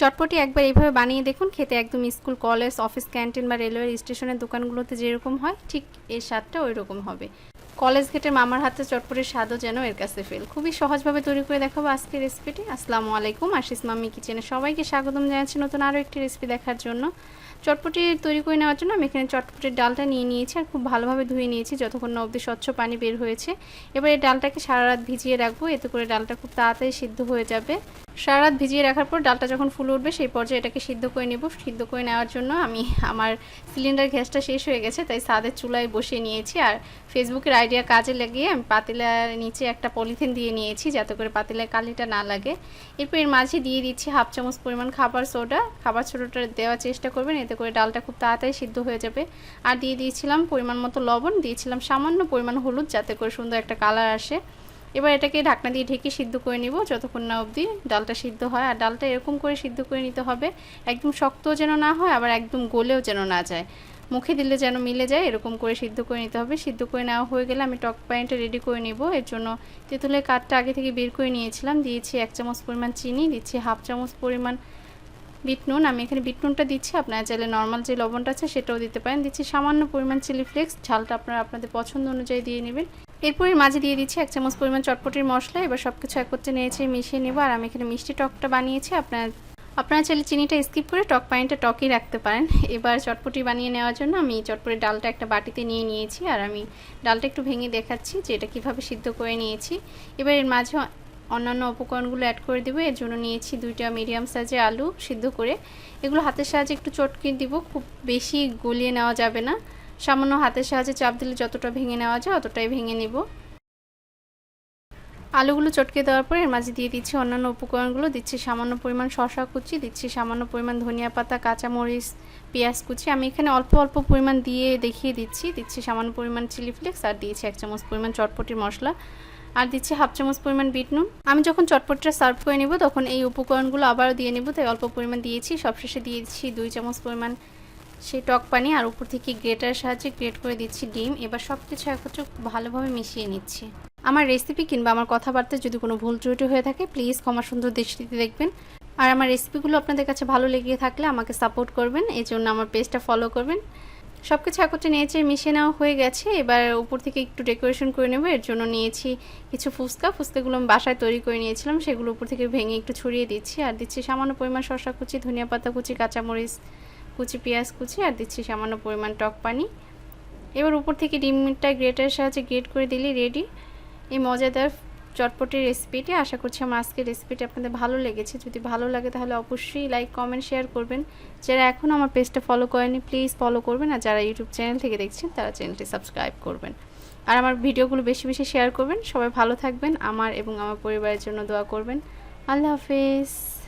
চটপটি একবার এইভাবে বানিয়ে দেখুন। খেতে একদম স্কুল, কলেজ, অফিস, ক্যান্টিন বা রেলওয়ে স্টেশনের দোকানগুলোতে যেরকম হয়, ঠিক এর স্বাদটা ওই রকম হবে। কলেজ গেটের মামার হাতে চটপটির স্বাদও যেন এর কাছে ফেল। খুবই সহজভাবে তৈরি করে দেখাবো আজকের রেসিপিটি। আসসালামু আলাইকুম, আশিস মাম্মি কিচেনে সবাইকে স্বাগতম জানাচ্ছি নতুন আরও একটি রেসিপি দেখার জন্য। চটপটি তৈরি করে নেওয়ার জন্য আমি এখানে চটপটির ডালটা নিয়ে নিয়েছি আর খুব ভালোভাবে ধুয়ে নিয়েছি যতক্ষণ না অবধি স্বচ্ছ পানি বের হয়েছে। এবার এই ডালটাকে সারা রাত ভিজিয়ে রাখব। এতে করে ডালটা খুব তাড়াতাড়ি সিদ্ধ হয়ে যাবে। সারা রাত ভিজিয়ে রাখার পর ডালটা যখন ফুলে উঠবে, সেই পর্যায়ে এটাকে সিদ্ধ করে নেব। সিদ্ধ করে নেওয়ার জন্য আমি আমার সিলিন্ডার গ্যাসটা শেষ হয়ে গেছে, তাই সাদের চুলায় বসিয়ে নিয়েছি। আর ফেসবুকের আইডিয়া কাজে লাগিয়ে আমি পাতিলার নিচে একটা পলিথিন দিয়ে নিয়েছি, যাতে করে পাতিলায় কালিটা না লাগে। এরপর এর মাঝে দিয়ে দিচ্ছি হাফ চামচ পরিমাণ খাবার সোডা। খাবার সোডাটা দেওয়ার চেষ্টা করবেন, এতে করে ডালটা খুব তাড়াতাড়ি সিদ্ধ হয়ে যাবে। আর দিয়ে দিয়েছিলাম পরিমাণ মতো লবণ, দিয়েছিলাম সামান্য পরিমাণ হলুদ, যাতে করে সুন্দর একটা কালার আসে। এবার এটাকে ঢাকনা দিয়ে ঢেকে সিদ্ধ করে নিব, যতক্ষণ না অবধি ডালটা সিদ্ধ হয়। আর ডালটা এরকম করে সিদ্ধ করে নিতে হবে, একদম শক্তও যেন না হয়, আবার একদম গলেও যেন না যায়। মুখে দিলে যেন মিলে যায়, এরকম করে সিদ্ধ করে নিতে হবে। সিদ্ধ করে নেওয়া হয়ে গেলে আমি টক পাইনটা রেডি করে নিব। এর জন্য তেঁতুলের কাঠটা আগে থেকে বের করে নিয়েছিলাম। দিয়েছি এক চামচ পরিমাণ চিনি, দিচ্ছি হাফ চামচ পরিমাণ বিট নুন। আমি এখানে বিট নুনটা দিচ্ছি, আপনারা চাইলে নর্মাল যে লবণটা আছে সেটাও দিতে পারেন। দিচ্ছি সামান্য পরিমাণ চিলি ফ্লেক্স, ঝালটা আপনারা আপনাদের পছন্দ অনুযায়ী দিয়ে নেবেন। এরপর এর মাঝে দিয়ে দিচ্ছি এক চামচ পরিমাণ চটপটির মশলা। এবার সব কিছু একত্রে নিয়েছি মিশিয়ে নেব। আর আমি এখানে মিষ্টি টকটা বানিয়েছি। আপনার, আপনারা চাইলে চিনিটা স্কিপ করে টক পানিটা টকই রাখতে পারেন। এবার চটপটি বানিয়ে নেওয়ার জন্য আমি চটপটির ডালটা একটা বাটিতে নিয়ে নিয়েছি। আর আমি ডালটা একটু ভেঙে দেখাচ্ছি যে এটা কীভাবে সিদ্ধ করে নিয়েছি। এবার এর মাঝে অন্যান্য উপকরণগুলো অ্যাড করে দেবো। এর জন্য নিয়েছি দুইটা মিডিয়াম সাইজের আলু সিদ্ধ করে। এগুলো হাতের সাহায্যে একটু চটকে দিব। খুব বেশি গলিয়ে নেওয়া যাবে না। সামান্য হাতের সাহায্যে চাপ দিলে যতটা ভেঙে নেওয়া যায় অতটাই ভেঙে নেব। আলুগুলো চটকে দেওয়ার পর এর মাঝে দিয়ে দিচ্ছি অন্যান্য উপকরণগুলো। দিচ্ছি সামান্য পরিমাণ শশা কুচি, দিচ্ছি সামান্য পরিমাণ ধনিয়া পাতা, কাঁচামরিচ, পেঁয়াজ কুচি। আমি এখানে অল্প অল্প পরিমাণ দিয়ে দেখিয়ে দিচ্ছি। দিচ্ছি সামান্য পরিমাণ চিলি ফ্লেক্স আর দিয়েছি এক চামচ পরিমাণ চটপটির মশলা। আর দিচ্ছি হাফ চামচ পরিমাণ বিট নুন। আমি যখন চটপটটা সার্ভ করে নেব তখন এই উপকরণগুলো আবারও দিয়ে নেব, তাই অল্প পরিমাণ দিয়েছি। সবশেষে দিয়েছি দুই চামচ পরিমাণ সেই টক পানি আর উপর থেকে গ্রেটার সাহায্যে গ্রেট করে দিচ্ছি ডিম। এবার সব কিছু একত্রে ভালোভাবে মিশিয়ে নিচ্ছি। আমার রেসিপি কিংবা আমার কথাবার্তায় যদি কোনো ভুল ত্রুটি হয়ে থাকে প্লিজ ক্ষমা সুন্দর দৃষ্টিতে দেখবেন। আর আমার রেসিপিগুলো আপনাদের কাছে ভালো লেগে থাকলে আমাকে সাপোর্ট করবেন। এই জন্য আমার পেজটা ফলো করবেন। সব কিছু একত্রে নিয়েছে, মিশিয়ে নেওয়া হয়ে গেছে। এবার উপর থেকে একটু ডেকোরেশন করে নেব। এর জন্য নিয়েছি কিছু ফুচকা। ফুচকাগুলো আমি বাসায় তৈরি করে নিয়েছিলাম। সেগুলো উপর থেকে ভেঙে একটু ছড়িয়ে দিচ্ছি। আর দিচ্ছি সামান্য পরিমাণ শসা কুচি, ধনিয়া পাতা কুচি, কাঁচামরিচ কুচি, পেঁয়াজ কুচি আর দিচ্ছি সামান্য পরিমাণ টক পানি। এবার উপর থেকে ডিমটা গ্রেটারের সাহায্যে গ্রেট করে দিলে রেডি। এই মজাদার চটপটির রেসিপিটি, আশা করছি আমার আজকের রেসিপিটি আপনাদের ভালো লেগেছে। যদি ভালো লাগে তাহলে অবশ্যই লাইক, কমেন্ট, শেয়ার করবেন। যারা এখনও আমার পেজটা ফলো করেনি প্লিজ ফলো করবেন। আর যারা ইউটিউব চ্যানেল থেকে দেখছেন, তারা চ্যানেলটি সাবস্ক্রাইব করবেন। আর আমার ভিডিওগুলো বেশি বেশি শেয়ার করবেন। সবাই ভালো থাকবেন, আমার এবং আমার পরিবারের জন্য দোয়া করবেন। আল্লাহ হাফেজ।